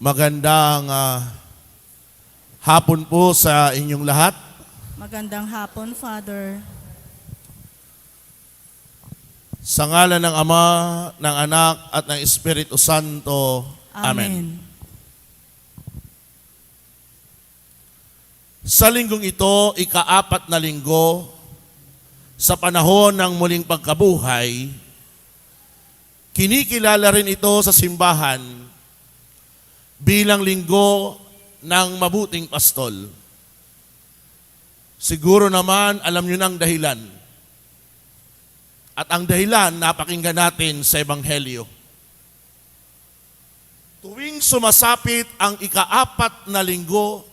Magandang ah, hapon po sa inyong lahat. Magandang hapon, Father. Sa ngalan ng Ama, ng Anak at ng Espiritu Santo. Amen. Amen. Sa linggong ito, ikaapat na linggo, sa panahon ng muling pagkabuhay, kinikilala rin ito sa simbahan bilang linggo ng mabuting pastol. Siguro naman alam nyo ng dahilan. At ang dahilan, napakinggan natin sa Ebanghelyo. Tuwing sumasapit ang ikaapat na linggo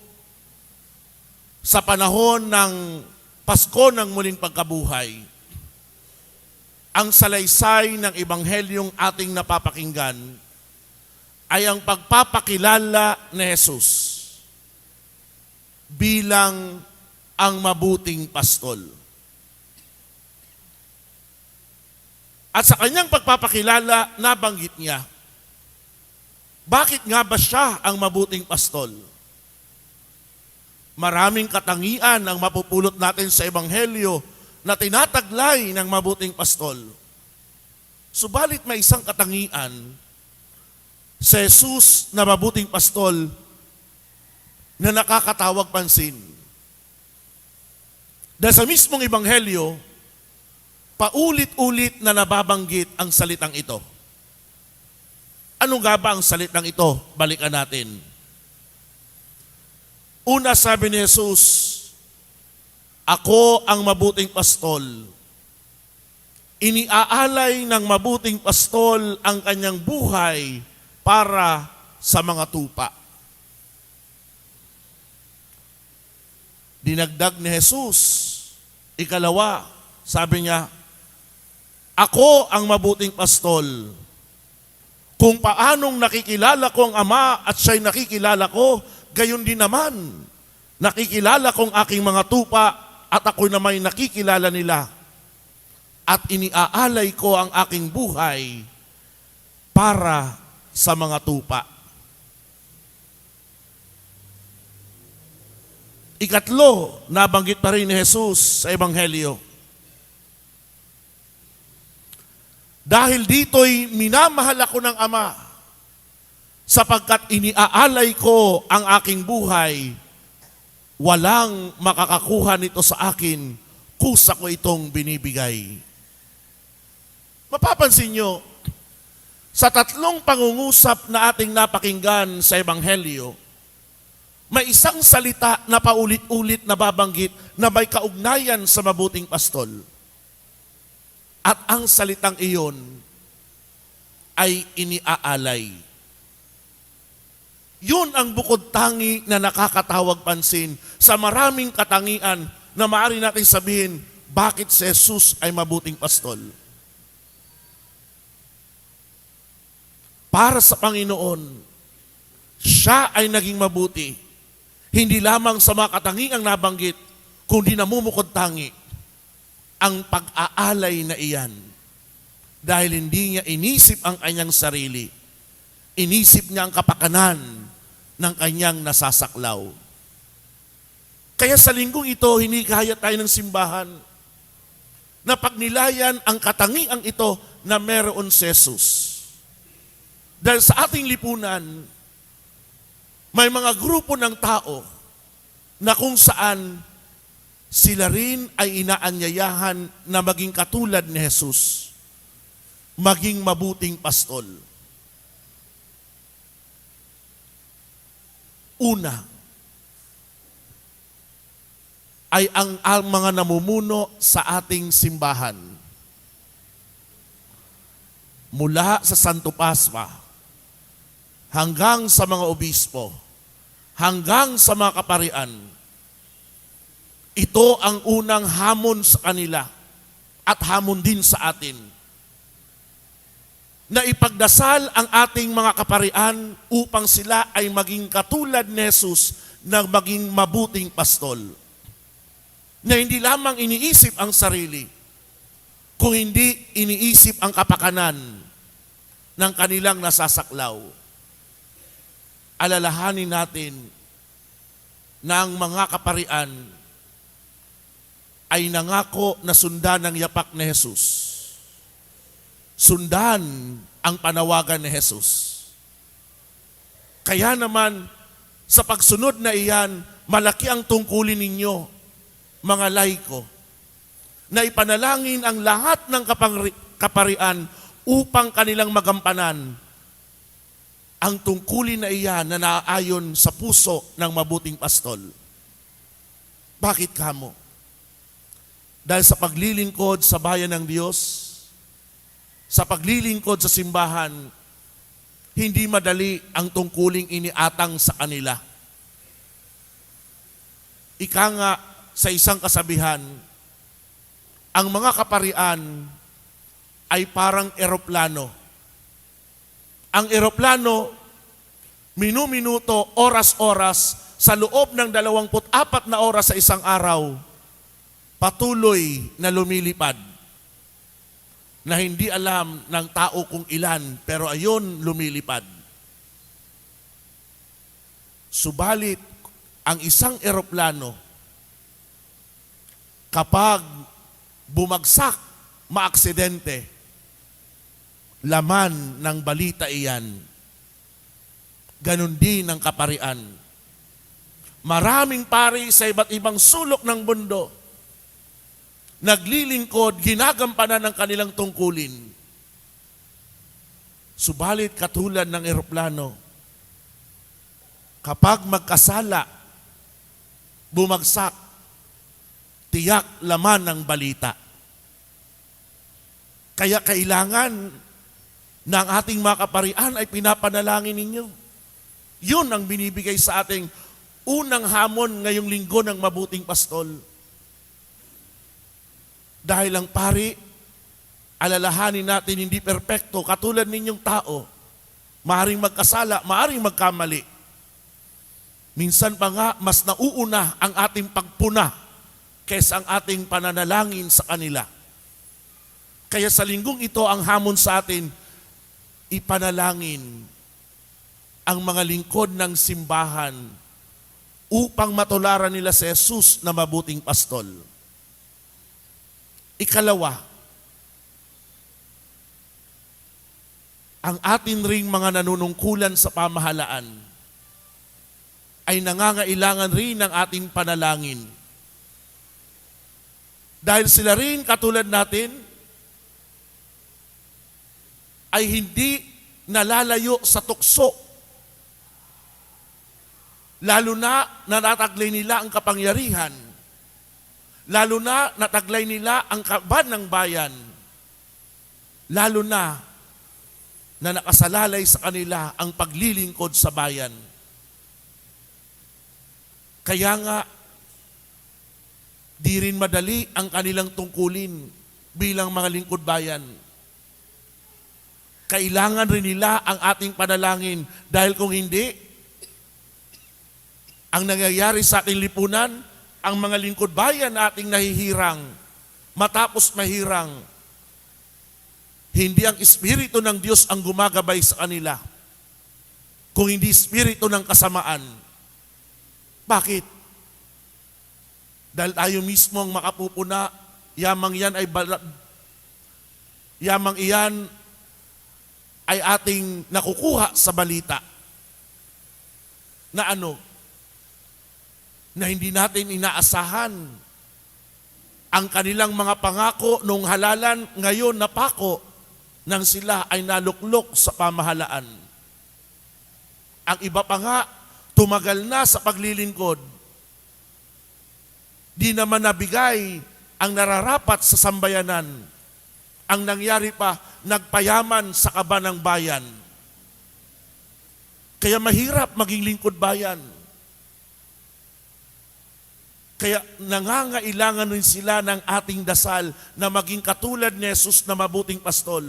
sa panahon ng Pasko ng muling pagkabuhay, ang salaysay ng Ebanghelyong ating napapakinggan ay ang pagpapakilala ni Jesus bilang ang mabuting pastol. At sa kanyang pagpapakilala, nabanggit niya, bakit nga ba siya ang mabuting pastol? Maraming katangian ang mapupulot natin sa Ebanghelyo na tinataglay ng mabuting pastol. Subalit may isang katangian sa Jesus na mabuting pastol na nakakatawag pansin. Dahil sa mismong Ebanghelyo, paulit-ulit na nababanggit ang salitang ito. Ano nga ba ang salitang ito? Balikan natin. Una sabi ni Jesus, Ako ang mabuting pastol. Iniaalay ng mabuting pastol ang kanyang buhay para sa mga tupa. Dinagdag ni Jesus, ikalawa, sabi niya, Ako ang mabuting pastol. Kung paanong nakikilala ko ang Ama at siya'y nakikilala ko, gayon din naman, nakikilala kong aking mga tupa at ako naman nakikilala nila. At iniaalay ko ang aking buhay para sa mga tupa. Ikatlo, nabanggit pa rin ni Jesus sa Ebanghelyo. Dahil dito'y minamahal ako ng Ama, sapagkat iniaalay ko ang aking buhay, walang makakakuha nito sa akin, kusa ko itong binibigay. Mapapansin nyo, sa tatlong pangungusap na ating napakinggan sa Ebanghelyo, may isang salita na paulit-ulit na babanggit na may kaugnayan sa mabuting pastol. At ang salitang iyon ay iniaalay. Yun ang bukod tangi na nakakatawag pansin sa maraming katangian na maaari natin sabihin, bakit si Jesus ay mabuting pastol? Para sa Panginoon, siya ay naging mabuti. Hindi lamang sa mga katangiang nabanggit, kundi namumukod tangi ang pag-aalay na iyan. Dahil hindi niya inisip ang kanyang sarili. Inisip niya ang kapakanan ng kanyang nasasaklaw. Kaya sa linggong ito, hinikaya tayo ng simbahan na pagnilayan ang katangiang ito na meron si Jesus. Dahil sa ating lipunan, may mga grupo ng tao na kung saan sila rin ay inaanyayahan na maging katulad ni Jesus, maging mabuting pastol. Una, ay ang, ang mga namumuno sa ating simbahan. Mula sa Santo Pasma, hanggang sa mga obispo, hanggang sa mga kaparian, ito ang unang hamon sa kanila at hamon din sa atin. Na ipagdasal ang ating mga kaparian upang sila ay maging katulad ni Jesus na maging mabuting pastol. Na hindi lamang iniisip ang sarili, kung hindi iniisip ang kapakanan ng kanilang nasasaklaw. Alalahanin natin na ang mga kaparian ay nangako na sundan ng yapak ni Jesus. Sundan ang panawagan ni Jesus. Kaya naman, sa pagsunod na iyan, malaki ang tungkulin ninyo, mga laiko, na ipanalangin ang lahat ng kapangri- kaparian upang kanilang magampanan ang tungkulin na iyan na naaayon sa puso ng mabuting pastol. Bakit kamo? Dahil sa paglilingkod sa bayan ng Diyos, sa paglilingkod sa simbahan, hindi madali ang tungkuling iniatang sa kanila. Ika nga sa isang kasabihan, ang mga kaparian ay parang eroplano. Ang eroplano, minu-minuto, oras-oras, sa loob ng 24 na oras sa isang araw, patuloy na lumilipad na hindi alam ng tao kung ilan, pero ayon lumilipad. Subalit, ang isang eroplano, kapag bumagsak, maaksidente, laman ng balita iyan. Ganon din ang kaparian. Maraming pari sa iba't ibang sulok ng mundo, naglilingkod, ginagampanan ng kanilang tungkulin. Subalit katulad ng eroplano, kapag magkasala, bumagsak, tiyak laman ng balita. Kaya kailangan na ang ating mga kaparian ay pinapanalangin ninyo. Yun ang binibigay sa ating unang hamon ngayong linggo ng mabuting pastol. Dahil ang pari, alalahanin natin hindi perpekto, katulad ninyong tao. Maaring magkasala, maaring magkamali. Minsan pa nga, mas nauuna ang ating pagpuna kaysa ang ating pananalangin sa kanila. Kaya sa linggong ito, ang hamon sa atin, ipanalangin ang mga lingkod ng simbahan upang matularan nila si Jesus na mabuting pastol. Ikalawa, ang atin ring mga nanunungkulan sa pamahalaan ay nangangailangan rin ng ating panalangin. Dahil sila rin katulad natin ay hindi nalalayo sa tukso. Lalo na natataglay nila ang kapangyarihan. Lalo na nataglay nila ang kaban ng bayan. Lalo na na nakasalalay sa kanila ang paglilingkod sa bayan. Kaya nga, di rin madali ang kanilang tungkulin bilang mga lingkod bayan. Kailangan rin nila ang ating panalangin dahil kung hindi, ang nangyayari sa ating lipunan, ang mga lingkod bayan ating nahihirang, matapos mahirang, hindi ang Espiritu ng Diyos ang gumagabay sa kanila, kung hindi Espiritu ng kasamaan. Bakit? Dahil tayo mismo ang makapupuna, yamang yan ay bala, yamang iyan ay ating nakukuha sa balita. Na ano? Na hindi natin inaasahan ang kanilang mga pangako nung halalan ngayon napako nang sila ay naluklok sa pamahalaan. Ang iba pa nga, tumagal na sa paglilingkod. Di naman nabigay ang nararapat sa sambayanan. Ang nangyari pa, nagpayaman sa kaba ng bayan. Kaya mahirap maging lingkod bayan. Kaya nangangailangan rin sila ng ating dasal na maging katulad ni Jesus na mabuting pastol.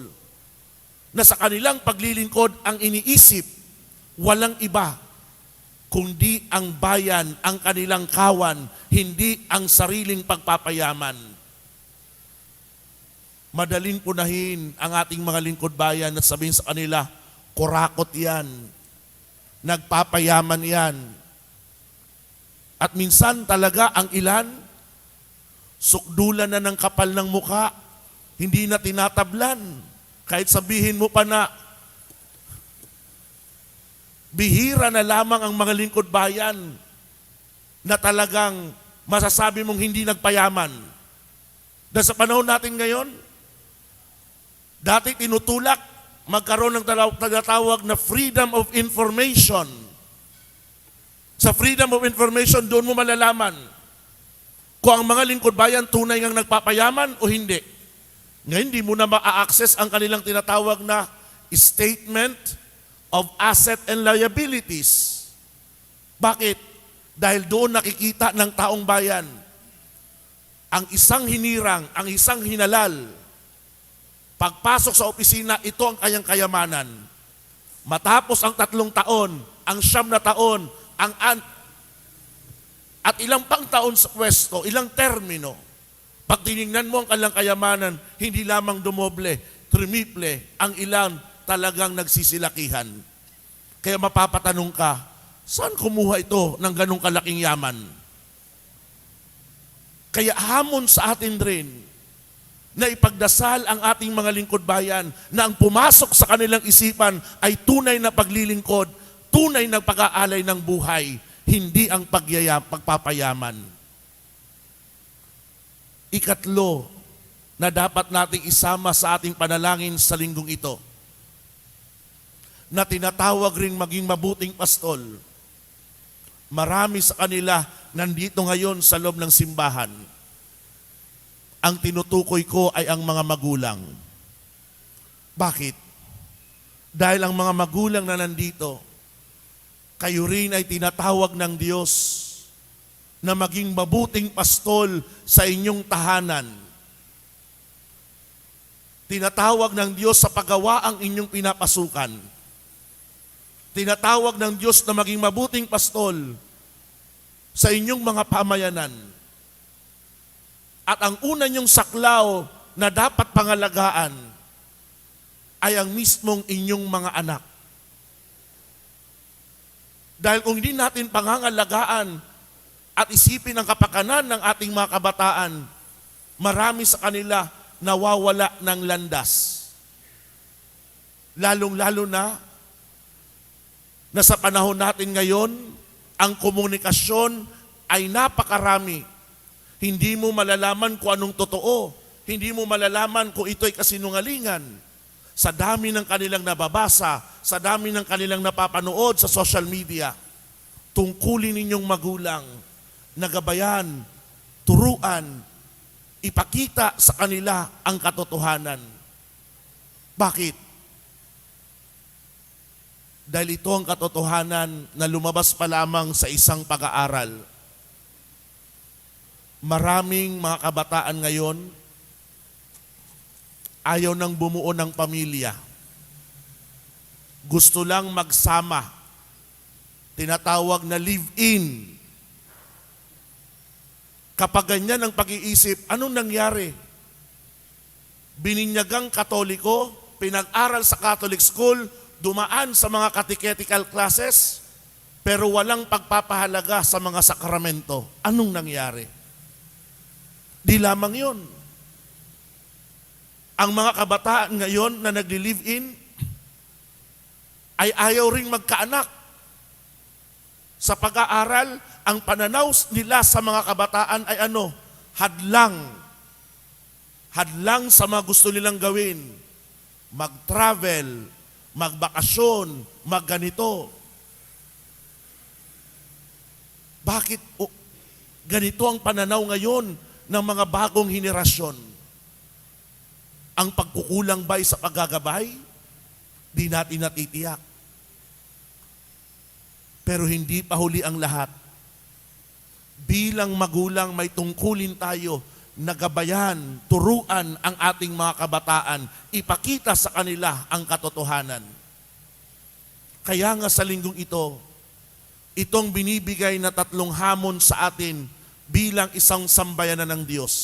Na sa kanilang paglilingkod ang iniisip, walang iba, kundi ang bayan, ang kanilang kawan, hindi ang sariling pagpapayaman. Madaling punahin ang ating mga lingkod bayan at sabihin sa kanila, kurakot yan. nagpapayaman yan. At minsan talaga ang ilan, sukdulan na ng kapal ng muka, hindi na tinatablan. Kahit sabihin mo pa na, bihira na lamang ang mga lingkod bayan na talagang masasabi mong hindi nagpayaman. Dahil sa panahon natin ngayon, dati tinutulak magkaroon ng tinatawag na freedom of information. Sa freedom of information, doon mo malalaman kung ang mga lingkod bayan tunay ngang nagpapayaman o hindi. Ngayon, hindi mo na ma-access ang kanilang tinatawag na statement of asset and liabilities. Bakit? Dahil doon nakikita ng taong bayan ang isang hinirang, ang isang hinalal, pagpasok sa opisina, ito ang kanyang kayamanan. Matapos ang tatlong taon, ang siyam na taon, ang an at ilang pang taon sa pwesto, ilang termino, pag tinignan mo ang kanilang kayamanan, hindi lamang dumoble, trimiple, ang ilan talagang nagsisilakihan. Kaya mapapatanong ka, saan kumuha ito ng ganong kalaking yaman? Kaya hamon sa atin rin na ipagdasal ang ating mga lingkod bayan na ang pumasok sa kanilang isipan ay tunay na paglilingkod, tunay na pag-aalay ng buhay, hindi ang pagyaya, pagpapayaman. Ikatlo na dapat nating isama sa ating panalangin sa linggong ito na tinatawag ring maging mabuting pastol. Marami sa kanila nandito ngayon sa loob ng simbahan. Ang tinutukoy ko ay ang mga magulang. Bakit? Dahil ang mga magulang na nandito, kayo rin ay tinatawag ng Diyos na maging mabuting pastol sa inyong tahanan. Tinatawag ng Diyos sa paggawa ang inyong pinapasukan. Tinatawag ng Diyos na maging mabuting pastol sa inyong mga pamayanan. At ang una niyong saklaw na dapat pangalagaan ay ang mismong inyong mga anak. Dahil kung hindi natin pangangalagaan at isipin ang kapakanan ng ating mga kabataan, marami sa kanila nawawala ng landas. Lalong-lalo na na sa panahon natin ngayon, ang komunikasyon ay napakarami. Hindi mo malalaman kung anong totoo. Hindi mo malalaman kung ito'y kasinungalingan. Sa dami ng kanilang nababasa, sa dami ng kanilang napapanood sa social media, tungkulin ninyong magulang, nagabayan, turuan, ipakita sa kanila ang katotohanan. Bakit? Dahil ito ang katotohanan na lumabas pa lamang sa isang pag-aaral. Maraming mga kabataan ngayon ayaw nang bumuo ng pamilya. Gusto lang magsama. Tinatawag na live-in. Kapag ganyan ang pag-iisip, anong nangyari? Bininyagang katoliko, pinag-aral sa Catholic school, dumaan sa mga catechetical classes, pero walang pagpapahalaga sa mga sakramento. Anong nangyari? Di lamang yun. Ang mga kabataan ngayon na nagli-live-in ay ayaw ring magkaanak. Sa pag-aaral, ang pananaw nila sa mga kabataan ay ano? Hadlang. Hadlang sa mga gusto nilang gawin. Mag-travel, magbakasyon, magganito. Bakit o, ganito ang pananaw ngayon ng mga bagong henerasyon? Ang pagkukulang ba'y sa paggagabay? Di natin natitiyak. Pero hindi pa huli ang lahat. Bilang magulang may tungkulin tayo na gabayan, turuan ang ating mga kabataan, ipakita sa kanila ang katotohanan. Kaya nga sa linggong ito, itong binibigay na tatlong hamon sa atin bilang isang sambayanan ng Diyos.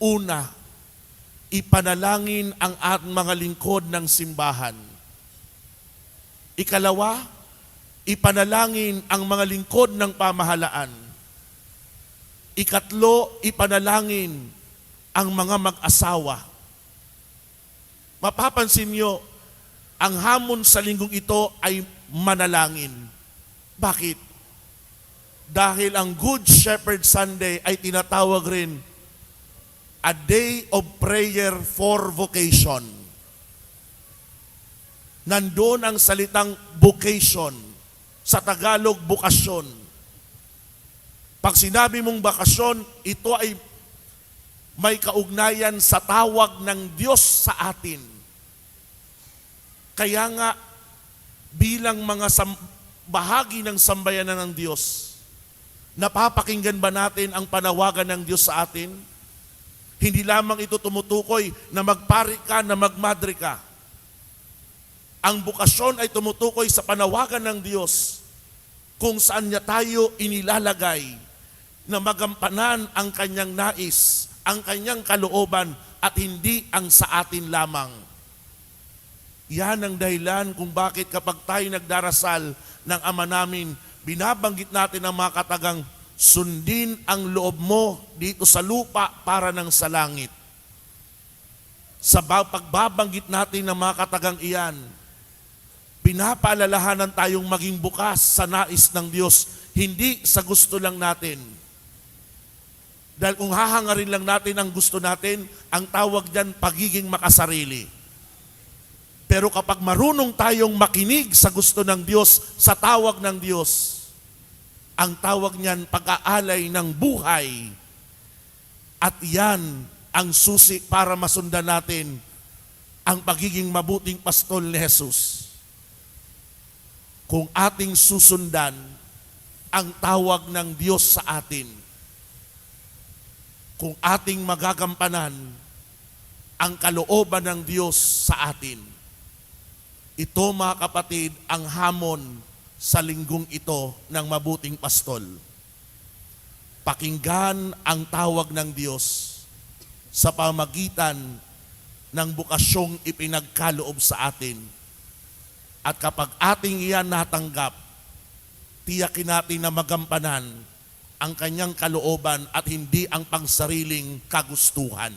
Una, ipanalangin ang ating mga lingkod ng simbahan. Ikalawa, ipanalangin ang mga lingkod ng pamahalaan. Ikatlo, ipanalangin ang mga mag-asawa. Mapapansin nyo, ang hamon sa linggong ito ay manalangin. Bakit? Dahil ang Good Shepherd Sunday ay tinatawag rin a day of prayer for vocation. Nandun ang salitang vocation. Sa Tagalog, bukasyon. Pag sinabi mong bakasyon, ito ay may kaugnayan sa tawag ng Diyos sa atin. Kaya nga, bilang mga bahagi ng sambayanan ng Diyos, napapakinggan ba natin ang panawagan ng Diyos sa atin? Hindi lamang ito tumutukoy na magpari ka, na magmadre ka. Ang bukasyon ay tumutukoy sa panawagan ng Diyos kung saan niya tayo inilalagay na magampanan ang kanyang nais, ang kanyang kalooban at hindi ang sa atin lamang. Yan ang dahilan kung bakit kapag tayo nagdarasal ng Ama namin, binabanggit natin ang mga katagang sundin ang loob mo dito sa lupa para ng sa langit. Sa ba- pagbabanggit natin ng mga katagang iyan, pinapaalalahanan tayong maging bukas sa nais ng Diyos, hindi sa gusto lang natin. Dahil kung hahangarin lang natin ang gusto natin, ang tawag diyan pagiging makasarili. Pero kapag marunong tayong makinig sa gusto ng Diyos, sa tawag ng Diyos, ang tawag niyan pag-aalay ng buhay. At yan ang susi para masundan natin ang pagiging mabuting pastol ni Jesus. Kung ating susundan ang tawag ng Diyos sa atin, kung ating magagampanan ang kalooban ng Diyos sa atin. Ito mga kapatid ang hamon sa linggong ito ng mabuting pastol. Pakinggan ang tawag ng Diyos sa pamagitan ng bukasyong ipinagkaloob sa atin. At kapag ating iyan natanggap, tiyakin natin na magampanan ang kanyang kalooban at hindi ang pangsariling kagustuhan.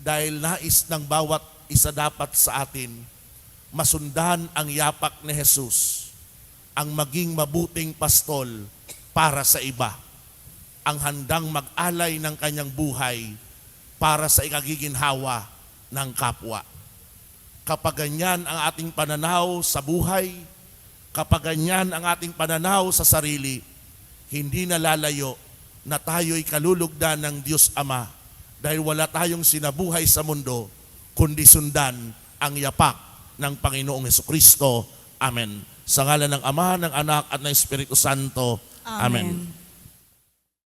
Dahil nais ng bawat isa dapat sa atin, masundan ang yapak ni Jesus, ang maging mabuting pastol para sa iba, ang handang mag-alay ng kanyang buhay para sa ikagiginhawa ng kapwa. Kapag ganyan ang ating pananaw sa buhay, kapag ganyan ang ating pananaw sa sarili, hindi nalalayo na tayo'y kalulugdan ng Diyos Ama dahil wala tayong sinabuhay sa mundo kundi sundan ang yapak ng Panginoong Heso Kristo. Amen. Sa ngalan ng Ama, ng Anak at ng Espiritu Santo. Amen. Amen.